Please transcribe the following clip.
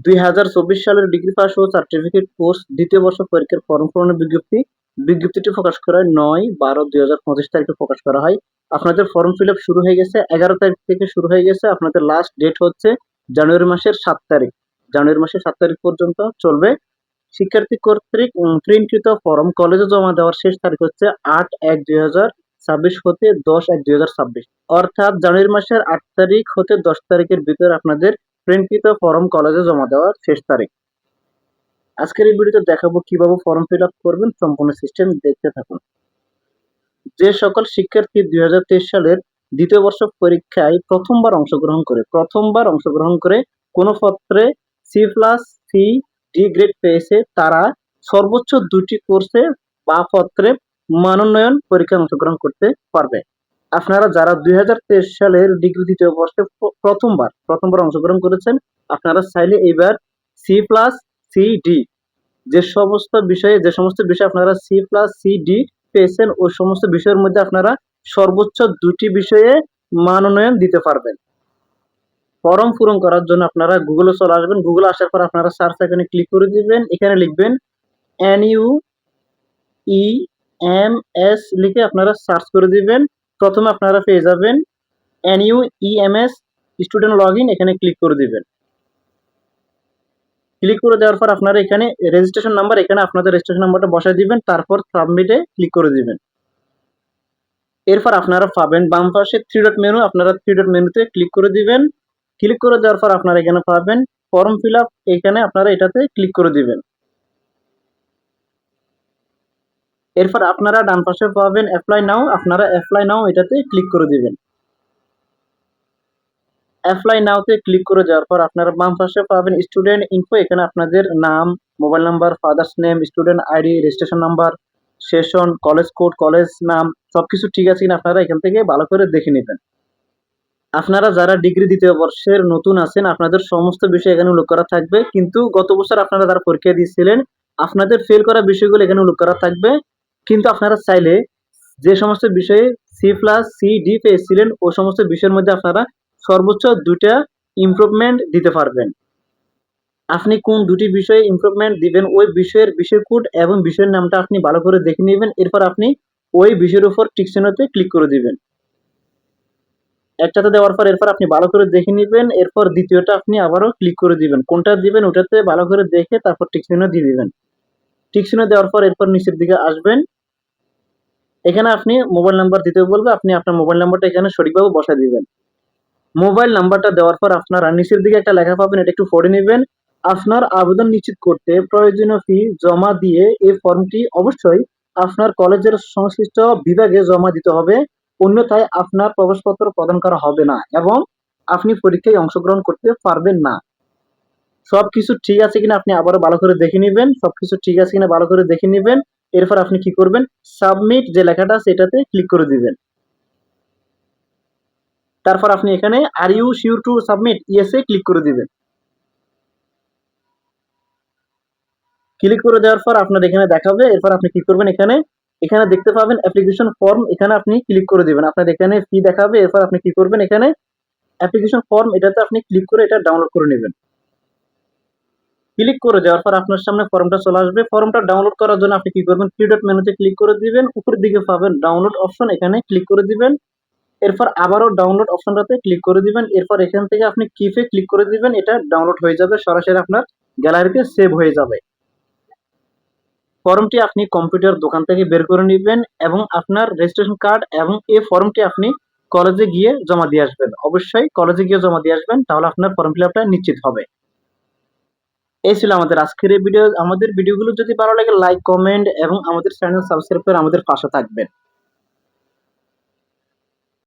দুই হাজার চব্বিশ সালের ডিগ্রি পাস ও সার্টিফিকেট কোর্স দ্বিতীয় বর্ষ পরীক্ষার ফর্ম পূরণের বিজ্ঞপ্তি। বিজ্ঞপ্তিটি প্রকাশ করা হয় নয়, বারো, দুই হাজার পঁচিশ তারিখে প্রকাশ করা হয়। আপনাদের ফর্ম ফিল আপ শুরু হয়ে গেছে, এগারো তারিখ থেকে শুরু হয়ে গেছে। আপনাদের লাস্ট ডেট হচ্ছে জানুয়ারি মাসের সাত তারিখ। জানুয়ারি মাসের সাত তারিখ পর্যন্ত চলবে। শিক্ষার্থী কর্তৃক প্রিন্টকৃত ফর্ম কলেজে জমা দেওয়ার শেষ তারিখ হচ্ছে আট এক দুই হাজার ছাব্বিশ হতে দশ এক দুই হাজার ছাব্বিশ। অর্থাৎ জানুয়ারি মাসের আট তারিখ হতে দশ তারিখের ভিতরে আপনাদের প্রিন্টকৃত ফর্ম কলেজে জমা দেওয়ার শেষ তারিখ। আজকের এই ভিডিওতে দেখাবো কীভাবে ফর্ম ফিল আপ করবেন, সম্পূর্ণ সিস্টেম দেখতে থাকুন। যে সকল শিক্ষার্থী দুই হাজার তেইশ সালের দ্বিতীয় বর্ষ পরীক্ষায় প্রথমবার অংশগ্রহণ করে, প্রথমবার অংশগ্রহণ করে কোনো পত্রে C plus C D grade পেয়েছে, তারা সর্বোচ্চ দুটি কোর্সে বা পত্রে মানোন্নয়ন পরীক্ষায় অংশগ্রহণ করতে পারবে। আপনারা যারা দুই হাজার তেইশ সালের ডিগ্রি দ্বিতীয় বর্ষে প্রথমবার প্রথমবার অংশগ্রহণ করেছেন, আপনারা চাইলে এবার সি প্লাস সি ডি যে সমস্ত বিষয়ে, যে সমস্ত বিষয়ে আপনারা সি প্লাস সি ডি পেয়েছেন, ওই সমস্ত বিষয়ের মধ্যে আপনারা সর্বোচ্চ দুটি বিষয়ে মানোনয়ন দিতে পারবেন। ফর্ম পূরণ করার জন্য আপনারা গুগলে চলে আসবেন। গুগলে আসার পর আপনারা সার্চ এখানে ক্লিক করে দিবেন। এখানে লিখবেন N U E M S লিখে আপনারা সার্চ করে দিবেন। প্রথমে আপনারা পেয়ে যাবেন N U E M S student log এখানে ক্লিক করে দিবেন। ক্লিক করে দেওয়ার পর আপনারা এখানে রেজিস্ট্রেশন নাম্বার এখানে আপনাদের রেজিস্ট্রেশন নাম্বারটা বসায় দিবেন, তারপর সাবমিটে ক্লিক করে দিবেন। এরপর আপনারা পাবেন বাম পাশে থ্রি ডট মেনু আপনারা থ্রি ডট মেনুতে ক্লিক করে দিবেন। ক্লিক করে দেওয়ার পর আপনারা এখানে পাবেন ফর্ম ফিল আপ এখানে আপনারা এটাতে ক্লিক করে দিবেন। এরপর আপনারা ডান পাশে পাবেন অ্যাপ্লাই নাও আপনারা অ্যাপ্লাই নাও এটাতে ক্লিক করে দিবেন। অ্যাপ্লাই নাওতে ক্লিক করে দেওয়ার পর আপনারা বাম পাশে পাবেন স্টুডেন্ট ইনফো এখানে আপনাদের নাম mobile number father's name student ID registration number session college code college নাম, সবকিছু ঠিক আছে কিনা আপনারা এখান থেকে ভালো করে দেখে নেবেন। আপনারা যারা ডিগ্রি দ্বিতীয় বর্ষের নতুন আছেন, আপনাদের সমস্ত বিষয় এখানে উল্লেখ করা থাকবে। কিন্তু গত বছর আপনারা যারা পরীক্ষা দিয়েছিলেন, আপনাদের ফেল করা বিষয়গুলো এখানে উল্লেখ করা থাকবে। কিন্তু আপনারা চাইলে যে সমস্ত বিষয়ে সি প্লাস সি ডি পেয়েছিলেন ওই সমস্ত বিষয়ের মধ্যে আপনারা সর্বোচ্চ দুটা ইমপ্রুভমেন্ট দিতে পারবেন। আপনি কোন দুটি বিষয়ে ইমপ্রুভমেন্ট দিবেন, ওই বিষয়ের বিষয় কোড এবং বিষয়ের নামটা আপনি ভালো করে দেখে নেবেন, এরপর আপনি ওই বিষয়ের উপর টিকচিহ্নতে ক্লিক করে দিবেন। একটাতে দেওয়ার পর এরপর আপনি ভালো করে দেখে নেবেন, এরপর দ্বিতীয়টা আপনি আবারও ক্লিক করে দিবেন। কোনটা দিবেন ওটাতে ভালো করে দেখে তারপর টিকচিহ্ন দিয়ে দিবেন। টিকচিহ্ন দেওয়ার পর এরপর নিচের দিকে আসবেন। এখানে আপনি মোবাইল নাম্বার দিতে বলবে, আপনি আপনার মোবাইল নাম্বারটা এখানে সঠিকভাবে বসা দিবেন। মোবাইল নাম্বারটা দেওয়ার পর আপনারা নিচের দিকে একটা লেখা পাবেন, এটা একটু পড়ে নেবেন। আপনার আবেদন নিশ্চিত করতে প্রয়োজনীয় ফি জমা দিয়ে এই ফর্মটি অবশ্যই আপনার কলেজের সংশ্লিষ্ট বিভাগে জমা দিতে হবে। অন্যথায় আপনার প্রবেশপত্র প্রদান করা হবে না এবং আপনি পরীক্ষায় অংশগ্রহণ করতে পারবেন না। সবকিছু ঠিক আছে কিনা আপনি আবারও ভালো করে দেখে নেবেন। সবকিছু ঠিক আছে কিনা ভালো করে দেখে নেবেন। এরপর আপনি কি করবেন? সাবমিট যে লেখাটা আছে এটাতে ক্লিক করে দিবেন। তারপর আপনি এখানে are you sure to submit ইয়েসে click করে দিবেন। ক্লিক করে দেওয়ার পর আপনার এখানে দেখাবে, এরপর আপনি কি করবেন এখানে? এখানে দেখতে পাবেন অ্যাপ্লিকেশন ফর্ম এখানে আপনি ক্লিক করে দিবেন। আপনার এখানে ফি দেখাবে, এরপর আপনি কি করবেন এখানে? অ্যাপ্লিকেশন ফর্ম এটাতে আপনি ক্লিক করে এটা ডাউনলোড করে নেবেন। ক্লিক করে দেওয়ার পর আপনার সামনে ফর্মটা চলে আসবে। ফর্মটা ডাউনলোড করার জন্য আপনি কি করবেন? থ্রি ডট মেনুতে ক্লিক করে দিবেন। উপরের দিকে পাবেন ডাউনলোড অপশন এখানে ক্লিক করে দিবেন। এরপর আবারও ডাউনলোড অপশনটাতে ক্লিক করে দিবেন। এরপর এখান থেকে আপনি কিফে ক্লিক করে দিবেন। এটা ডাউনলোড হয়ে যাবে, সরাসরি আপনার গ্যালারিতে সেভ হয়ে যাবে। ফর্মটি আপনি কম্পিউটার দোকান থেকে বের করে নেবেন এবং আপনার রেজিস্ট্রেশন কার্ড এবং এই ফর্মটি আপনি কলেজে গিয়ে জমা দিয়ে আসবেন। অবশ্যই কলেজে গিয়ে জমা দিয়ে আসবেন, তাহলে আপনার ফর্ম ফিল আপটা নিশ্চিত হবে। এই ছিল আমাদের আজকের ভিডিও আমাদের ভিডিওগুলো যদি ভালো লাগে লাইক কমেন্ট এবং আমাদের চ্যানেল সাবস্ক্রাইব করে আমাদের পাশে থাকবেন।